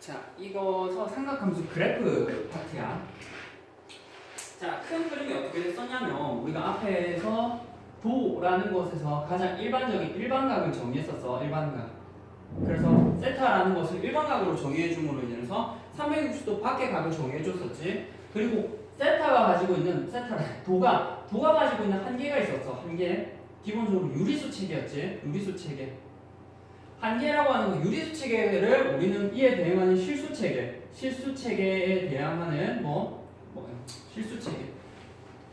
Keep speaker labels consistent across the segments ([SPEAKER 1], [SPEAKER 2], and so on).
[SPEAKER 1] 자, 이거 삼각함수 그래프 파트야. 자, 큰 그림이 어떻게 됐었냐면 우리가 앞에서 도라는 곳에서 가장 일반적인 일반각을 정의했었어. 일반각. 그래서 세타라는 것을 일반각으로 정의해 줌으로 인해서 360도 밖의 각을 정의해 줬었지. 그리고 세타가 가지고 있는 세타 도가 도가 가지고 있는 한계가 있었어. 한계. 기본적으로 유리수 체계였지. 유리수 체계. 한계라고 하는 건 유리수 체계를 우리는 이에 대응하는 실수 체계, 실수 체계에 대항하는 뭐, 뭐 실수 체계.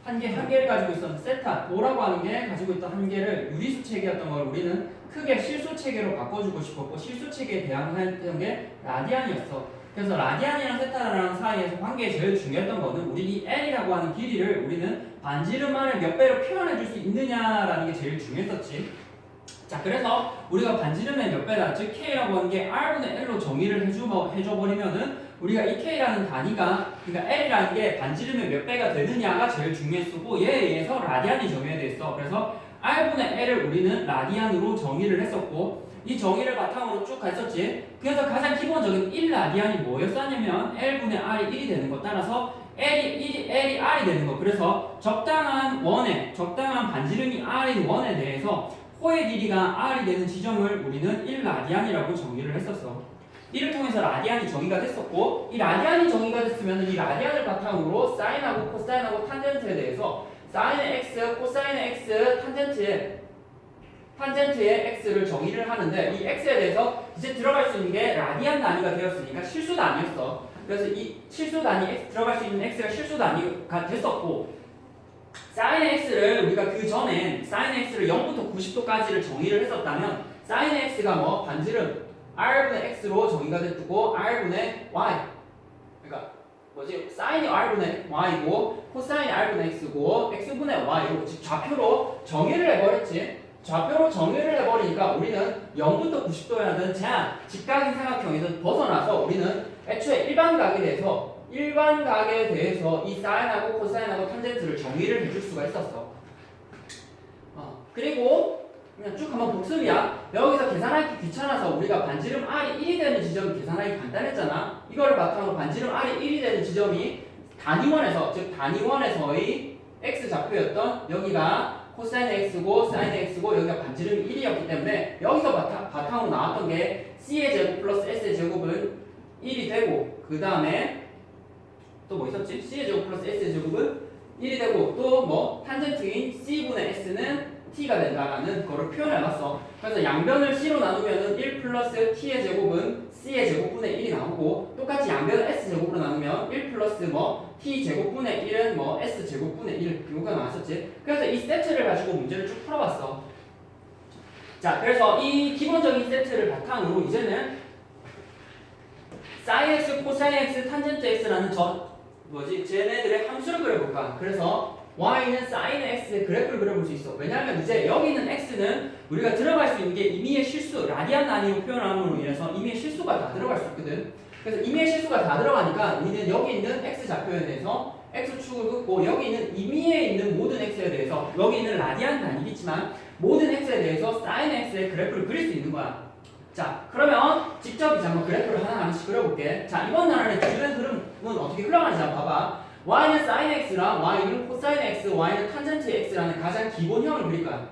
[SPEAKER 1] 한계 한계를 가지고 있었는 세타 도라고 하는 게 가지고 있던 한계를 유리수 체계였던 걸 우리는 크게 실수 체계로 바꿔주고 싶었고 실수 체계에 대항했던 게 라디안이었어. 그래서 라디안이랑 세타랑 사이에서 관계에 제일 중요했던 거는 우리 이 L이라고 하는 길이를 우리는 반지름만을 몇 배로 표현해 줄 수 있느냐라는 게 제일 중요했었지. 자, 그래서 우리가 반지름의 몇 배다, 즉 K라고 하는 게 R분의 L로 정의를 해줘, 해줘버리면은 우리가 이 K라는 단위가, 그러니까 L이라는 게 반지름의 몇 배가 되느냐가 제일 중요했었고, 얘에 의해서 라디안이 정의돼 있어. 그래서 R분의 L을 우리는 라디안으로 정의를 했었고, 이 정의를 바탕으로 쭉 갔었지. 그래서 가장 기본적인 1라디안이 뭐였었냐면 L분의 R이 1이 되는 거 따라서 L이 1이 L이 R이 되는 거. 그래서 적당한 원에 적당한 반지름이 R인 원에 대해서 호의 길이가 R이 되는 지점을 우리는 1라디안이라고 정의를 했었어. 이를 통해서 라디안이 정의가 됐었고 이 라디안이 정의가 됐으면 이 라디안을 바탕으로 사인하고 코사인하고 탄젠트에 대해서 사인의 x, 코사인의 x, 탄젠트의 탄젠트의 x를 정의를 하는데 이 x에 대해서 이제 들어갈 수 있는 게 라디안 단위가 되었으니까 실수 단위였어. 그래서 이 실수 단위 x 들어갈 수 있는 x가 실수 단위가 됐었고 사인의 x를 우리가 그 전엔 사인의 x를 0부터 90도까지를 정의를 했었다면 사인의 x가 뭐 반지름 r분의 x로 정의가 됐고 r분의 y. 그러니까 뭐지? 사인이 r분의 y고 코사인이 r분의 x고 x분의 y로 즉 좌표로 정의를 해버렸지. 좌표로 정의를 해버리니까 우리는 0부터 90도라는 제한 직각인 삼각형에서 벗어나서 우리는 애초에 일반각에 대해서 일반 각에 대해서 이 사인하고 코사인하고 탄젠트를 정의를 해줄 수가 있었어. 어, 그리고 그냥 쭉 한번 복습이야. 여기서 계산하기 귀찮아서 우리가 반지름 R이 1이 되는 지점이 계산하기 간단했잖아. 이거를 바탕으로 반지름 R이 1이 되는 지점이 단위원에서 즉 단위원에서의 x 좌표였던 여기가 코사인 x고 사인 x고 여기가 반지름이 1이었기 때문에 여기서 바탕, 바탕으로 나왔던 게 c의 제곱 플러스 s의 제곱은 1이 되고 그 다음에 또 뭐 있었지? c의 제곱 플러스 s의 제곱은 1이 되고 또 뭐 탄젠트인 c분의 s는 t가 된다라는 거를 표현해놨어. 그래서 양변을 c로 나누면은 1 플러스 t의 제곱은 c의 제곱분의 1이 나오고 똑같이 양변을 s 제곱으로 나누면 1 플러스 뭐 t 제곱분의 1은 뭐 s 제곱분의 1 이거가 나왔었지. 그래서 이 세트를 가지고 문제를 쭉 풀어봤어. 자, 그래서 이 기본적인 세트를 바탕으로 이제는 sin x, 코사인 x, 탄젠트 x라는 저 뭐지 쟤네들의 함수를 그려볼까? 그래서 y는 sin x의 그래프를 그려볼 수 있어. 왜냐하면 이제 여기 있는 x는 우리가 들어갈 수 있는 게 임의의 실수, 라디안 단위로 표현함으로 인해서 임의의 실수가 다 들어갈 수 있거든. 그래서 임의의 실수가 다 들어가니까 우리는 여기 있는 x 좌표에 대해서 x축을 긋고 여기 있는 임의에 있는 모든 x에 대해서 여기 있는 라디안 단위겠지만 모든 x에 대해서 sin x의 그래프를 그릴 수 있는 거야. 자, 그러면 직접 이제 한번 그래프를 하나하나씩 그려볼게. 자, 이번 나라의 주된 흐름은 어떻게 흘러가는지 한번 봐봐. y는 sin x랑 y는 cosine x, y는 탄젠트 x라는 가장 기본형을 그릴 거야.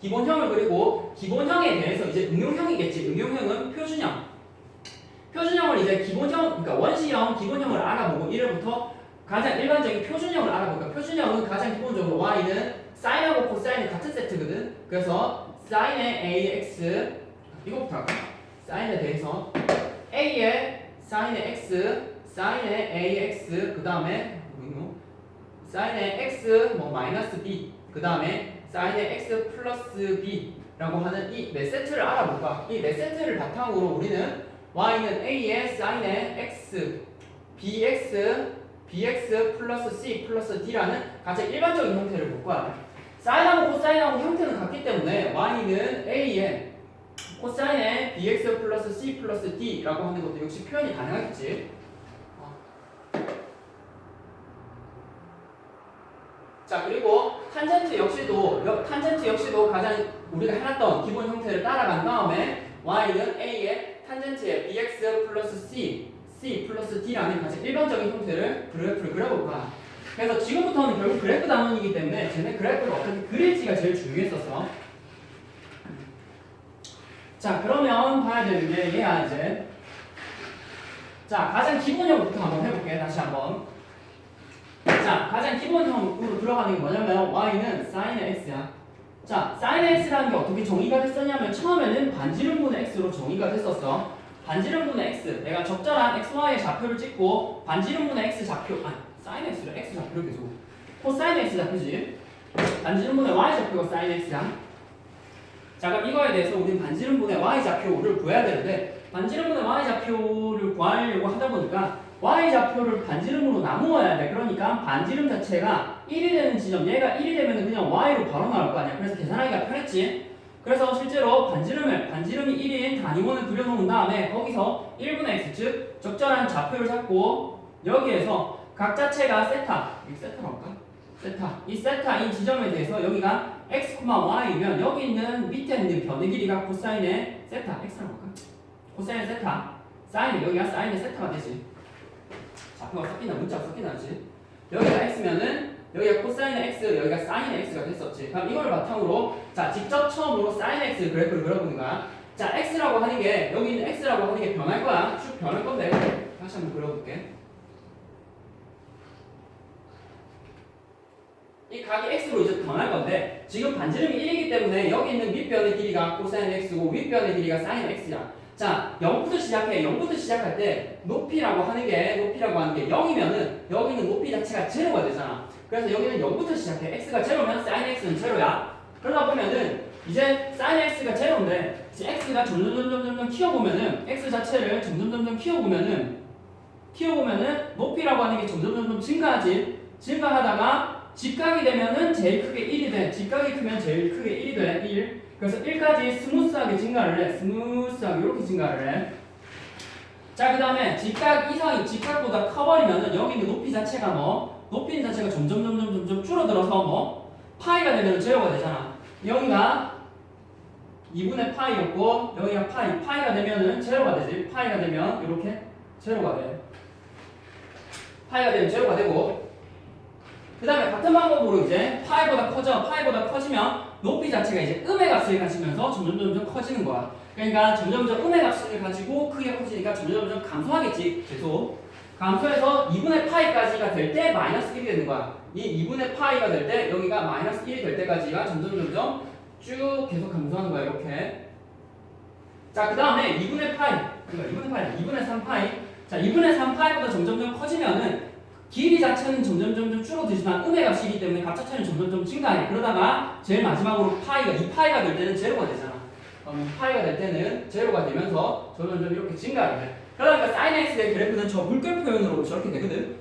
[SPEAKER 1] 기본형을 그리고 기본형에 대해서 이제 응용형이겠지. 응용형은 표준형. 표준형을 이제 기본형, 그러니까 원시형, 기본형을 알아보고 1회부터 가장 일반적인 표준형을 알아볼까. 표준형은 가장 기본적으로 y는 sine하고 cosine이 같은 세트거든. 그래서 sin의 ax 이거부터 할까? sine에 대해서 a의 sin의 x, sin의 ax 그 다음에 sin의 x 뭐 마이너스 b 그 다음에 sin의 x 플러스 b라고 하는 이 네 세트를 알아볼까? 이 네 세트를 바탕으로 우리는 y는 a의 sin의 x, bx, bx 플러스 c 플러스 d라는 가장 일반적인 형태를 볼 거야. 사인하고 코사인하고 형태는 같기 때문에 y는 a의 코사인의 bx 플러스 c 플러스 d라고 하는 것도 역시 표현이 가능하겠지. 어. 자 그리고 탄젠트 역시도 여- 탄젠트 역시도 가장 우리가 해놨던 기본 형태를 따라간 다음에 y는 a의 탄젠트의 bx 플러스 c, c 플러스 d라는 가장 일반적인 형태를 그래프를 그려볼 거야. 그래서 지금부터는 결국 그래프 단원이기 때문에 쟤네 그래프를 어떻게 그릴지가 제일 중요했었어. 자 그러면 봐야 되는 게 얘야 이제. 자 가장 기본형부터 한번 해볼게 다시 한번. 자 가장 기본형으로 들어가는 게 뭐냐면 y는 sin x야. 자 sin x라는 게 어떻게 정의가 됐었냐면 처음에는 반지름분의 x로 정의가 됐었어. 반지름분의 x 내가 적절한 xy의 좌표를 찍고 반지름분의 x 좌표 아니 sin x를 x 좌표를 계속 코사인 x 좌표지. 반지름분의 y 좌표가 sin x야. 자 그럼 이거에 대해서 우리는 반지름분의 y 좌표를 구해야 되는데 반지름분의 y 좌표를 구하려고 하다 보니까 y 좌표를 반지름으로 나누어야 돼. 그러니까 반지름 자체가 1이 되는 지점 얘가 1이 되면 그냥 y로 바로 나올 거 아니야. 그래서 계산하기가 편했지. 그래서 실제로 반지름을 반지름이 1인 단위원을 그려놓은 다음에 거기서 1분의 x 즉 적절한 좌표를 잡고 여기에서 각 자체가 세타 이 세타로 할까? 세타 이 세타인 지점에 대해서 여기가 x, y이면 여기 있는 밑에 있는 변의 길이가 코사인의 세타. X라고 할까? 코사인의 세타. 사인이 여기가 사인의 세타가 되지. 좌표가 섞이나 문자가 섞이나지. 여기가 x면은 여기가 코사인의 x 여기가 사인의 x가 됐었지. 그럼 이걸 바탕으로 자 직접 처음으로 사인 x 그래프를 그려보는 거야. 자 x라고 하는 게 여기 있는 x라고 하는 게 변할 거야. 쭉 변할 건데. 다시 한번 그려볼게 각이 x로 이제 변할 건데 지금 반지름이 1이기 때문에 여기 있는 밑변의 길이가 코사인 x고 윗변의 길이가 사인 x야. 자, 0부터 시작해. 0부터 시작할 때 높이라고 하는 게 높이라고 하는 게 0이면은 여기 있는 높이 자체가 제로가 되잖아. 그래서 여기는 0부터 시작해. x가 제로면 사인 x는 제로야. 그러다 보면은 이제 사인 x가 제로인데 이제 x가 점점 점점 점점 키워보면은 x 자체를 점점 점점 키워보면은 키워보면은 높이라고 하는 게 점점 점점 증가하지. 증가하다가 직각이 되면은 제일 크게 1이 돼. 직각이 크면 제일 크게 1이 돼. 1. 그래서 1까지 스무스하게 증가를 해. 스무스하게 이렇게 증가를 해. 자, 그 다음에 직각 이상이 직각보다 커버리면은 여기 있는 높이 자체가 뭐, 높이 자체가 점점 점점 점점 줄어들어서 뭐, 파이가 되면 제로가 되잖아. 여기가 2분의 파이였고, 여기가 파이. 파이가 되면은 제로가 되지. 파이가 되면 이렇게 제로가 돼. 파이가 되면 제로가 되고, 그 다음에 같은 방법으로 이제 파이보다 커져 파이보다 커지면 높이 자체가 이제 음의 값을 가지면서 점점 점점 커지는 거야. 그러니까 점점 점 음의 값을 가지고 크게 커지니까 점점 점점 감소하겠지. 계속 감소해서 2분의 파이까지가 될 때 마이너스 1이 되는 거야. 이 2분의 파이가 될 때 여기가 마이너스 1이 될 때까지가 점점 점점 쭉 계속 감소하는 거야 이렇게. 자 그 다음에 2분의 파이. 그러니까 2분의 파이 2분의 3파이. 자 2분의 3파이보다 점점점 커지면은 길이 자체는 점점 점점 줄어들지만 음의 값이기 때문에 값 자체는 점점 점 증가해. 그러다가 제일 마지막으로 파이가 2파이가 될 때는 제로가 되잖아. 그럼 2파이가 될 때는 제로가 되면서 점점 점 이렇게 증가를 해. 그러니까 사인 x의 그래프는 저 물결 표현으로 저렇게 되거든.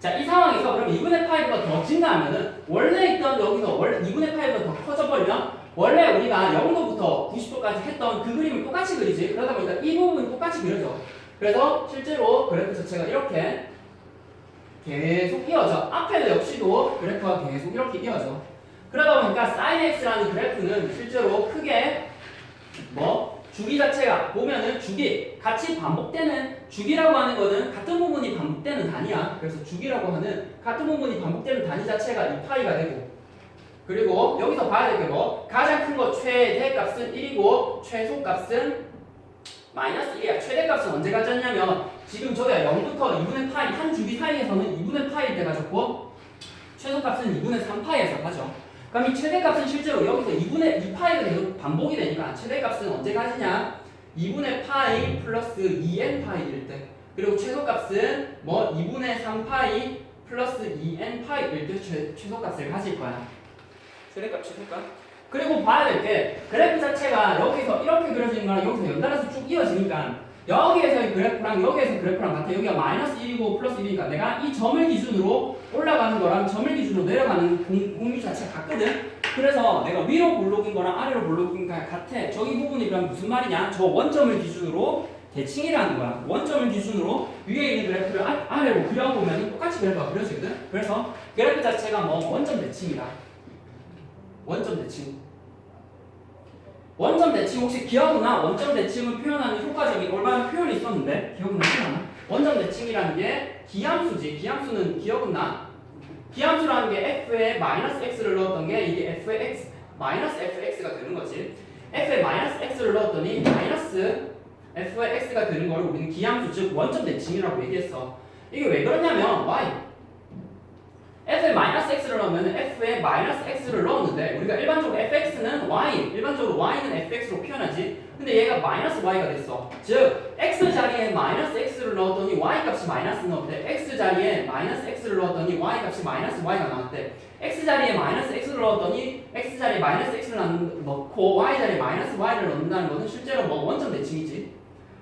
[SPEAKER 1] 자, 이 상황에서 그럼 2분의 파이보다 더 증가하면은 원래 있던 여기서 원래 2분의 파이보다 더 커져 버리면 원래 우리가 0도부터 90도까지 했던 그 그림을 똑같이 그리지. 그러다 보니까 이 부분이 똑같이 그려져. 그래서 실제로 그래프 자체가 이렇게 계속 이어져. 앞에도 역시도 그래프가 계속 이렇게 이어져. 그러다 보니까 sin x라는 그래프는 실제로 크게 뭐 주기 자체가 보면은 주기 같이 반복되는 주기라고 하는 거는 같은 부분이 반복되는 단위야. 그래서 주기라고 하는 같은 부분이 반복되는 단위 자체가 이 파이가 되고 그리고 여기서 봐야 될 게 뭐 가장 큰 거 최대값은 1이고 최소값은 마이너스 1이야. 최대값은 언제 가졌냐면 지금 저기가 0부터 2분의 파이 한 주기 사이에서는 2분의 파이일 때 가졌고 최소값은 2분의 3파이에서 가죠. 그럼 이 최대값은 실제로 여기서 2분의 2파이가 계속 반복이 되니까 최대값은 언제 가지냐? 2분의 파이 플러스 2n 파이일 때 그리고 최소값은 뭐 2분의 3파이 플러스 2n 파이일 때 최, 최소값을 가질 거야. 최대값 최소값. 그리고 봐야 될 게 그래프 자체가 여기서 이렇게 그려지는 거랑 여기서 연달아서 쭉 이어지니까 여기에서의 그래프랑 여기에서 그래프랑 같아. 여기가 마이너스 1이고 플러스 1이니까 내가 이 점을 기준으로 올라가는 거랑 점을 기준으로 내려가는 공, 공유 자체가 같거든. 그래서 내가 위로 볼록인 거랑 아래로 볼록인 거랑 같아. 저기 부분이 그럼 무슨 말이냐? 저 원점을 기준으로 대칭이라는 거야. 원점을 기준으로 위에 있는 그래프를 아, 아래로 그려보면 똑같이 그래프가 그려지거든. 그래서 그래프 자체가 뭐 원점 대칭이다. 원점 대칭. 원점 대칭 혹시 기억나? 원점 대칭을 표현하는 효과적인 올바른 표현이 있었는데 기억나지 않아? 원점 대칭이라는 게 기함수지. 기함수는 기억은 나? 기함수라는 게 f에 마이너스 x를 넣었던 게 이게 f의 x 마이너스 fx가 되는 거지. f에 마이너스 x를 넣었더니 마이너스 f의 x가 되는 걸 우리는 기함수 즉 원점 대칭이라고 얘기했어. 이게 왜 그러냐면 y f에 마이너스 x를 넣으면 f에 마이너스 x를 넣었는데 우리가 일반적으로 fx는 y 일반적으로 y는 fx로 표현하지. 근데 얘가 마이너스 y가 됐어. 즉 x 자리에 마이너스 x를 넣었더니 y 값이 마이너스 넣었대 x 자리에 마이너스 x를 넣었더니 y 값이 마이너스 y가 나왔대. x 자리에 마이너스 x를 넣었더니 x 자리에 마이너스 x를 넣고 y 자리에 마이너스 y를 넣는다는 것은 실제로 뭐 원점 대칭이지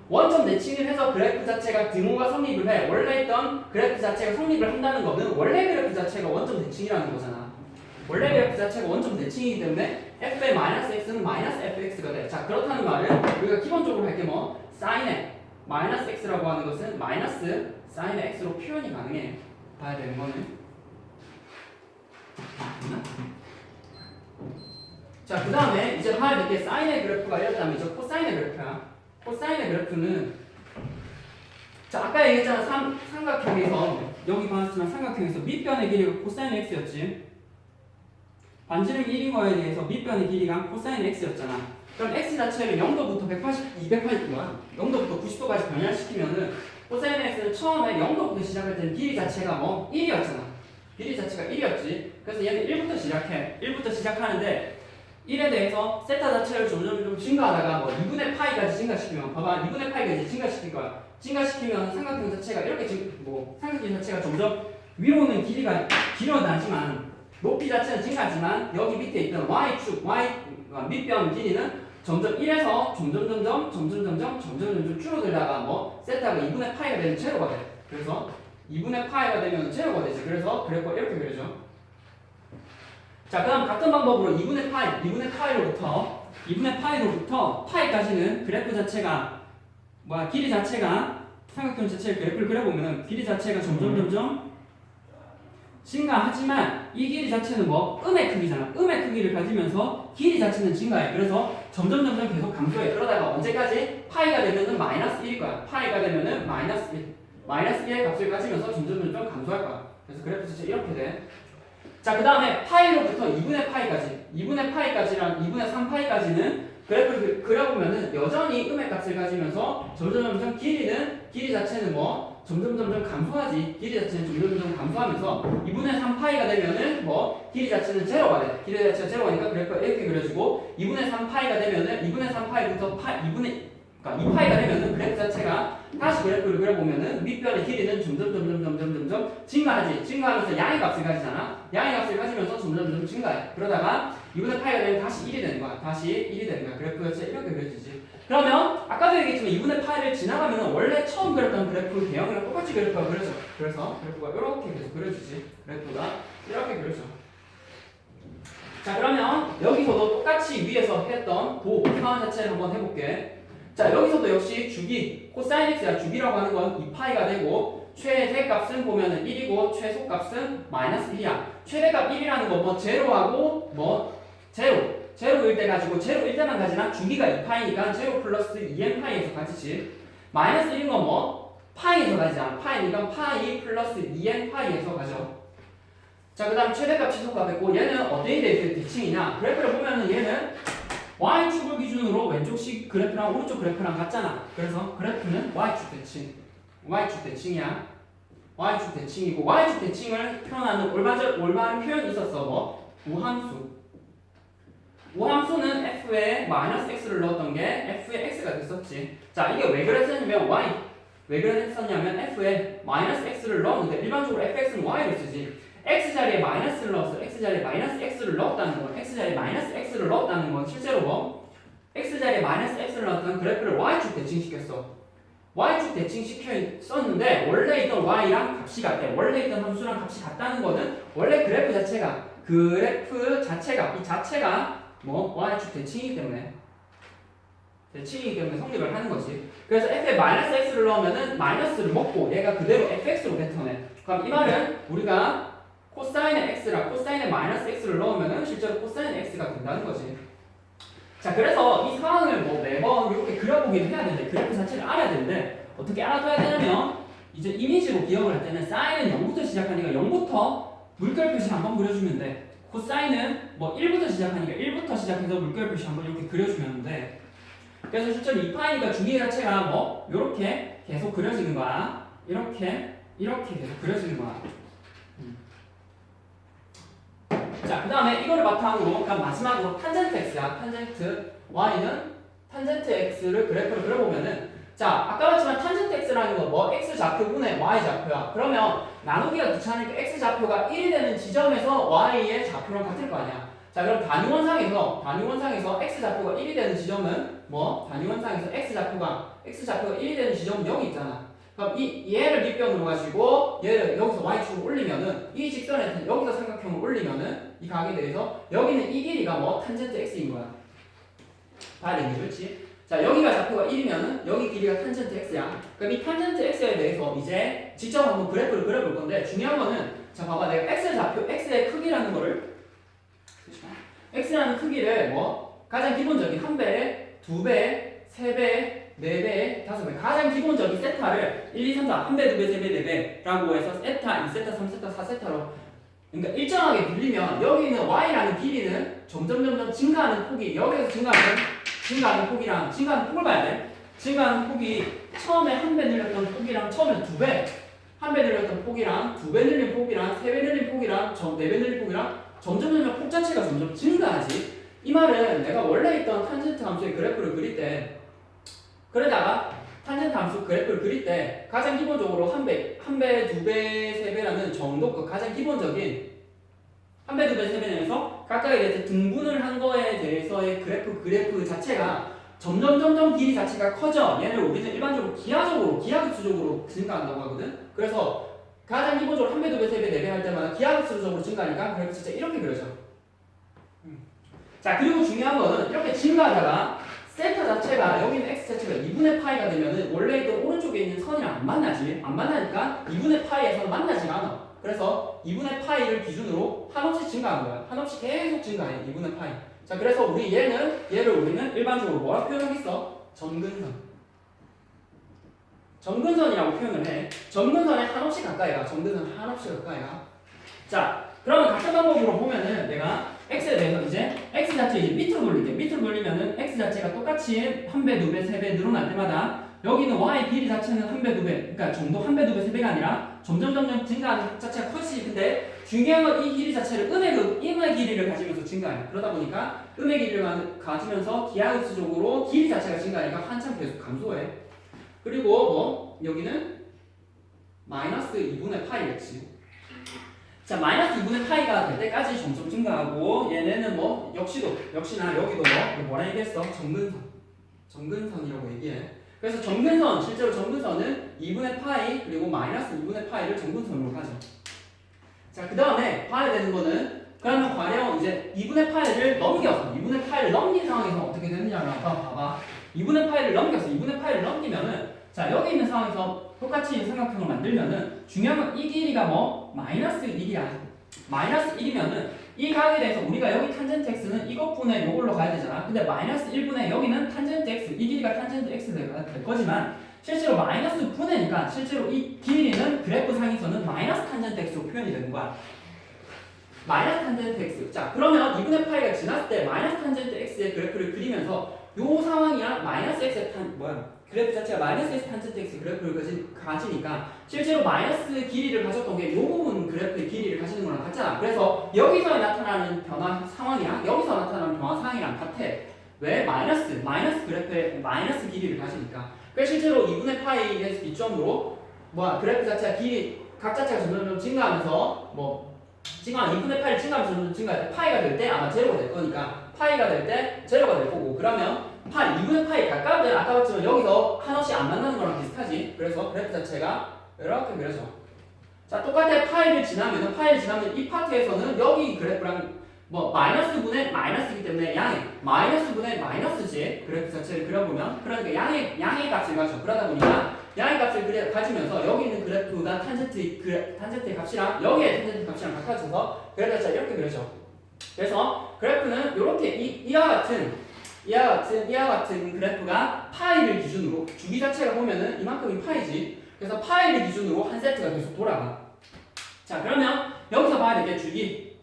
[SPEAKER 1] 원점 대칭을 해서 그래프 자체가 등호가 성립을 해. 원래 있던 그래프 자체가 성립을 한다는 거는 원래 그래프 자체가 원점 대칭이라는 거잖아. 원래 그래프 자체가 원점 대칭이기 때문에 f의 마이너스 x는 마이너스 fx가 돼. 자 그렇다는 말은 우리가 기본적으로 할게 뭐? 사인의 마이너스 x라고 하는 것은 마이너스 사인의 x로 표현이 가능해. 봐야 되는 거는. 자, 그 다음에 이제 봐야 될 게 사인의 그래프가 이렇다면 저 코사인의 그래프야. 코사인의 그래프는 자 아까 얘기했잖아 삼, 삼각형에서. 여기 봤지만 삼각형에서 밑변의 길이가 코사인 x였지. 반지름 1인 거에 대해서 밑변의 길이가 코사인 x였잖아. 그럼 x 자체를 0도부터 180, 280도야. 0도부터 90도까지 변형시키면은 코사인 x는 처음에 0도부터 시작할 때는 길이 자체가 뭐 1이었잖아. 길이 자체가 1이었지. 그래서 얘는 1부터 시작해. 1부터 시작하는데 1에 대해서 세타 자체를 점점 좀 증가하다가 뭐 2분의 파이까지 증가시키면 봐봐 2분의 파이까지 증가시킬 거야. 증가시키면 삼각형 자체가 이렇게 지금 뭐 삼각형 자체가 점점 위로는 길이가 길어나지만 높이 자체는 증가하지만 여기 밑에 있던 y축 y 아, 밑변 길이는 점점 1에서 점점 점점 점점 점점 점점 점점 줄어들다가 뭐 세타가 2분의 파이가 되는 제로가 돼. 그래서 2분의 파이가 되면 제로가 되지. 그래서 그래프 이렇게 그려져 자, 그 다음 같은 방법으로 2분의 파이, 2분의 파이로부터 2분의 파이로부터 파이까지는 그래프 자체가 뭐야 길이 자체가 삼각형 자체의 그래프를 그려보면은 길이 자체가 점점 점점 증가하지만 이 길이 자체는 뭐 음의 크기잖아. 음의 크기를 가지면서 길이 자체는 증가해. 그래서 점점 점점 계속 감소해. 그러다가 언제까지 파이가 되면은 마이너스 1일 거야. 파이가 되면은 마이너스 1, 마이너스 1의 값을 가지면서 점점 점점 감소할 거야. 그래서 그래프 자체 이렇게 돼. 자, 그 다음에 파이로부터 2분의 파이까지, 2분의 파이까지랑 2분의 3파이까지는 그래프를 그- 그려보면은 여전히 음의 값을 가지면서 점점 점점 길이는 길이 자체는 뭐 점점 점점 감소하지 길이 자체는 점점 점점 감소하면서 2분의 3파이가 되면은 뭐 길이 자체는 제로가 돼. 길이 자체가 제로가 니까 그래프가 이렇게 그려지고 2분의 3파이가 되면은 2분의 3파이부터 파 2분의 그러니까 2파이가 되면은 그래프 자체가 다시 그래프를 그려보면은 밑변의 길이는 점점 점점 점점 점점 증가하지. 증가하면서 양의 값을 가지잖아. 양의 값을 가지면서 점점 점점 증가해. 그러다가 2분의 파이가 되면 다시 1이 되는 거야. 다시 1이 되는 거야. 그래프 자체 이렇게 그려지지. 그러면 아까도 얘기했지만 2분의 파이를 지나가면 원래 처음 그렸던 그래프 대형이랑 똑같이 그래프가 그려져. 그래서 그래프가 이렇게 계속 그려지지. 그래프가 이렇게 그려져. 자 그러면 여기서도 똑같이 위에서 했던 도 상황 자체를 한번 해볼게 자 여기서도 역시 주기 코사인 x야 주기라고 하는 건 2파이가 되고 최대값은 보면은 1이고 최소값은 마이너스 1이야. 최대값 1이라는 건 뭐 제로하고 뭐 제로. 제로일 때 가지고 제로일 때만 가지나 주기가 2파이니까 제로 플러스 2n 파이에서 가지지. 마이너스 1인 건 뭐? 파이에서 가지잖아. 파이니까 파이 플러스 2n 파이에서 가죠. 자 그 다음 최대값 최소값 했고 얘는 어디에 대해서 대칭이냐? 그래프를 보면은 얘는 y축을 기준으로 왼쪽식 그래프랑 오른쪽 그래프랑 같잖아. 그래서 그래프는 y축 대칭. y축 대칭이야. y축 대칭이고 y축 대칭을 표현하는 올바른 올바른 표현이 있었어. 뭐 우함수. 우함수는 f에 마이너스 x를 넣었던 게 f에 x가 됐었지. 자 이게 왜 그랬었냐면 y 왜 그랬었냐면 f에 마이너스 x를 넣었는데 일반적으로 fx는 y를 쓰지. X 자리에 마이너스를 넣었어. x 자리에 마이너스 x를 넣었다는 건 x 자리에 마이너스 x를 넣었다는 건 실제로 뭐 x 자리에 마이너스 x를 넣었던 그래프를 y축 대칭시켰어. y축 대칭시켜 썼는데 원래 있던 y랑 값이 같대. 원래 있던 함수랑 값이 같다는 거는 원래 그래프 자체가 그래프 자체가 이 자체가 뭐 y축 대칭이기 때문에 대칭이기 때문에 성립을 하는 거지. 그래서 f에 마이너스 x를 넣으면은 마이너스를 먹고 얘가 그대로 fx로 뱉어내. 그럼 이 말은 우리가 코사인의 x라 코사인의 마이너스 x를 넣으면은 실제로 코사인 x가 된다는 거지. 자 그래서 이 상황을 뭐 매번 이렇게 그려보기는 해야 되는데 그래프 자체를 알아야 되는데 어떻게 알아둬야 되냐면 이제 이미지로 기억을 할 때는 사인은 0부터 시작하니까 0부터 물결 표시 한번 그려주면 돼 코사인은 뭐 1부터 시작하니까 1부터 시작해서 물결 표시 한번 이렇게 그려주면 돼 그래서 실제로 2파이니까 주기 자체가 뭐 이렇게 계속 그려지는 거야 이렇게 이렇게 계속 그려지는 거야 음. 자, 그 다음에 이거를 바탕으로, 그럼 마지막으로 탄젠트 x야. 탄젠트 y는 탄젠트 x를 그래프를 그려보면은, 자, 아까 봤지만 탄젠트 x라는 거뭐 x 좌표분의 y 좌표야. 그러면 나누기가 귀찮으니까 x 좌표가 1이 되는 지점에서 y의 좌표랑 같을 거 아니야. 자, 그럼 단위원상에서, 단위원상에서 x 좌표가 1이 되는 지점은 뭐? 단위원상에서 x 좌표가, x 좌표가 1이 되는 지점은 여기 있잖아. 그럼 이 얘를 밑변으로 가지고 얘를 여기서 y축으로 올리면은 이 직선에서 여기서 삼각형을 올리면은 이 각에 대해서 여기는 이 길이가 뭐 탄젠트 x인 거야. 봐야 되겠지, 그렇지? 자 여기가 좌표가 1이면은 여기 길이가 탄젠트 x야. 그럼 이 탄젠트 x에 대해서 이제 직접 한번 그래프를 그려볼 건데 중요한 거는 자 봐봐 내가 x 좌표 x의 크기라는 거를 x라는 크기를 뭐 가장 기본적인 한 배, 두 배, 세 배, 네 배, 다섯 배 가장 기본적인 세타를 1, 2, 3, 4, 한 배, 두 배, 세 배, 네 배라고 해서 세타, 2세타, 3세타, 4세타로 그러니까 일정하게 빌리면 여기 있는 y라는 길이는 점점 점점 증가하는 폭이 여기서 증가하는 증가하는 폭이랑 증가하는 폭을 봐야 돼. 증가하는 폭이 처음에 한 배 늘렸던 폭이랑 처음에 두 배, 한 배 늘렸던 폭이랑 두 배 늘린 폭이랑 세 배 늘린 폭이랑 네 배 늘린 폭이랑 점점 점점 폭 자체가 점점 증가하지. 이 말은 내가 원래 있던 탄젠트 함수의 그래프를 그릴 때 그러다가 탄젠트 함수 그래프를 그릴 때 가장 기본적으로 한 배, 한 배, 두 배, 세 배라는 정도 그 가장 기본적인 한 배, 두 배, 세배 내에서 각각에 대해서 등분을 한 거에 대해서의 그래프 그래프 자체가 점점 점점 길이 자체가 커져 얘를 우리는 일반적으로 기하적으로 기하급수적으로 증가한다고 하거든. 그래서 가장 기본적으로 한 배, 두 배, 세 배, 네 배 할 때마다 기하급수적으로 증가하니까 그래프 진짜 이렇게 그려져. 음. 자 그리고 중요한 거는 이렇게 증가하다가 세타 자체가 여기는 x 자체가 2분의 파이가 되면은 원래 있던 오른쪽에 있는 선이랑 안 만나지. 안 만나니까 2분의 파이에서는 만나지가 않아. 그래서 2분의 파이를 기준으로 한없이 증가한 거야. 한없이 계속 증가해 2분의 파이. 자 그래서 우리 얘는 얘를 우리는 일반적으로 뭐라 표현하겠어? 점근선. 점근선이라고 표현을 해. 점근선에 한없이 가까이 가. 점근선 한없이 가까이 가 자 그러면 같은 방법으로 보면은 내가 x에 대해서 이제 x 자체 이제 밑으로 돌릴게. 밑으로 돌리면은 x 자체가 똑같이 한 배, 두 배, 세 배 늘어날 때마다 여기는 y 길이 자체는 한 배, 두 배, 그러니까 정도 한 배, 두 배, 세 배가 아니라 점점 점점 증가하는 자체가 커지. 근데 중요한 건 이 길이 자체를 음의 그 음의 길이를 가지면서 증가해. 그러다 보니까 음의 길이를 가- 가지면서 기하급수적으로 길이 자체가 증가하니까 한참 계속 감소해. 그리고 뭐 여기는 마이너스 2분의 파이겠지. 자 마이너스 2분의 파이가 될 때까지 점점 증가하고 얘네는 뭐 역시도 역시나 여기도 뭐 뭐라 얘기했어? 정근선. 정근선이라고 얘기해. 그래서 정근선 실제로 정근선은 2분의 파이 그리고 마이너스 2분의 파이를 정근선으로 가죠. 자 그 다음에 봐야 되는 거는 그러면 과연 이제 2분의 파이를 넘겨서 2분의 파이를 넘긴 상황에서 어떻게 되느냐면 아까 봐봐. 2분의 파이를 넘겨서 2분의 파이를 넘기면은 자 여기 있는 상황에서 똑같이 삼각형을 만들면은 중요한 건 이 길이가 뭐 마이너스 1이야 마이너스 1이면은 이 각에 대해서 우리가 여기 탄젠트 x는 이것분의 요걸로 가야 되잖아. 근데 마이너스 1분의 여기는 탄젠트 x 이 길이가 탄젠트 x 될 거지만 실제로 마이너스 분해니까 실제로 이 길이는 그래프 상에서는 마이너스 탄젠트 x로 표현이 되는 거야. 마이너스 탄젠트 x. 자 그러면 2분의 파이가 지났을 때 마이너스 탄젠트 x의 그래프를 그리면서 요 상황이랑 마이너스 x의 탄 뭐야? 그래프 자체가 마이너스 x 탄젠트 x 그래프를 가지, 가지니까 실제로 마이너스 길이를 가졌던 게요 부분 그래프의 길이를 가지는 거랑 같잖아. 그래서 여기서 나타나는 변화 상황이랑 여기서 나타나는 변화 상황이랑 같아. 왜? 마이너스 마이너스 그래프의 마이너스 길이를 가지니까. 그래서 실제로 2분의 파이에서 기점으로 뭐야? 그래프 자체가 길이 각 자체가 점점 점 증가하면서 뭐 증가 2분의 파이 증가하면서 점점 증가할 때 파이가 될 때 아마 제로가 될 거니까 파이가 될 때 제로가 될 거고. 그러면 파이 2분의 파이 가까우면 아까 봤지만 여기서 한없이 안 만나는 거랑 비슷하지. 그래서 그래프 자체가 이렇게 그려져 자 똑같아 파이를 지나면 파이를 지나면 이 파트에서는 여기 그래프랑 뭐 마이너스 분의 마이너스이기 때문에 양의 마이너스 분의 마이너스지. 그래프 자체를 그려보면 그러니까 양의 양의 값을 가져 그러다 보니까 양의 값을 그려 가지면서 여기 있는 그래프가 탄젠트 그 탄젠트의 값이랑 여기의 탄젠트 값이랑 같아져서 그래프 자체가 이렇게 그려져. 그래서 그래프는 이렇게 이, 이와 같은 이와 같은 이와 같은 그래프가 파이를 기준으로 주기 자체가 보면은 이만큼이 파이지. 그래서 파이를 기준으로 한 세트가 계속 돌아가. 자 그러면 여기서 봐야 될게 주기.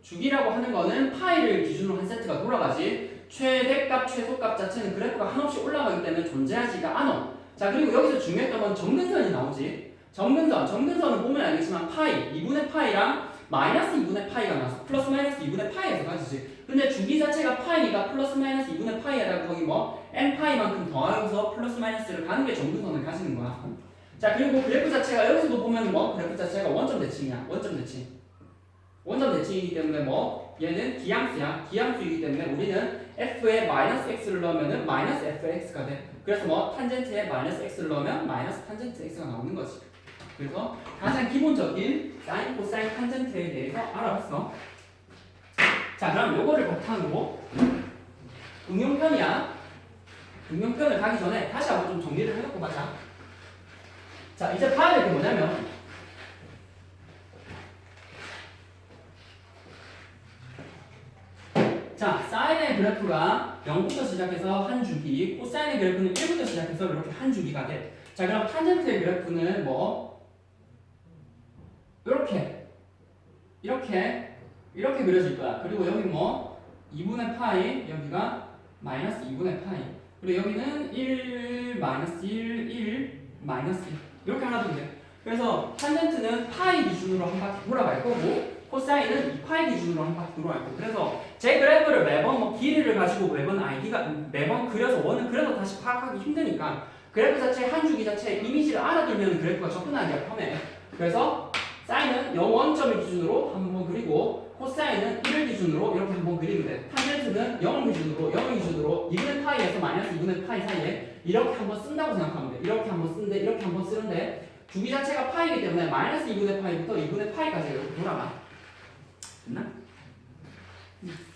[SPEAKER 1] 주기라고 하는 거는 파이를 기준으로 한 세트가 돌아가지. 최대값, 최소값 자체는 그래프가 한없이 올라가기 때문에 존재하지가 않아. 자 그리고 여기서 중요했던 건 점근선이 나오지. 점근선, 점근선은 보면 알겠지만 파이, 2분의 파이랑 마이너스 2분의 파이가 나와서 플러스 마이너스 2분의 파이에서 가지지. 근데 주기 자체가 파이니까 플러스 마이너스 2분의 파이에다가 거기 뭐 n 파이만큼 더하면서 플러스 마이너스를 가는 게 점근선을 가지는 거야. 자 그리고 그래프 자체가 여기서도 보면 뭐 그래프 자체가 원점 대칭이야. 원점 대칭. 원점 대칭이기 때문에 뭐 얘는 기함수야. 기함수이기 때문에 우리는 f에 마이너스 x를 넣으면은 마이너스 fx가 돼. 그래서 뭐 탄젠트에 마이너스 x를 넣으면 마이너스 탄젠트 x가 나오는 거지. 그래서 가장 기본적인 사인, 코사인, 탄젠트에 대해서 알아봤어. 자, 그럼 요거를 바탕으로 응용편이야. 응용편을 가기 전에 다시 한번 좀 정리를 해놓고 가자. 자, 이제 봐야 될 게 뭐냐면 자, 사인의 그래프가 0부터 시작해서 한 주기, 코사인의 그래프는 1부터 시작해서 이렇게 한 주기가 돼. 자, 그럼 탄젠트의 그래프는 뭐? 이렇게. 이렇게. 이렇게 그려질 거야. 그리고 여기 뭐? 2분의 파이 여기가 마이너스 2분의 파이. 그리고 여기는 1 마이너스 1 1 마이너스 1 이렇게 하나 두면 돼. 그래서 탄젠트는 파이 기준으로 한 바퀴 돌아갈 거고 코사인은 2파이 기준으로 한 바퀴 돌아갈 거고 그래서 제 그래프를 매번 뭐 길이를 가지고 매번 아이디가 매번 그려서 원은 그려서 다시 파악하기 힘드니까 그래프 자체 한 주기 자체 이미지를 알아두면 그래프가 접근하기가 편해. 그래서 사인은 0원점을 기준으로 한번 그리고 코사인은 1을 기준으로 이렇게 한번 그리면 돼. 탄젠트는 0을 기준으로 0을 기준으로 2분의 파이에서 마이너스 2분의 파이 사이에 이렇게 한번 쓴다고 생각하면 돼. 이렇게 한번 쓰는데 이렇게 한번 쓰는데 주기 자체가 파이기 때문에 마이너스 2분의 파이부터 2분의 파이까지 이렇게 돌아가. 됐나? 음.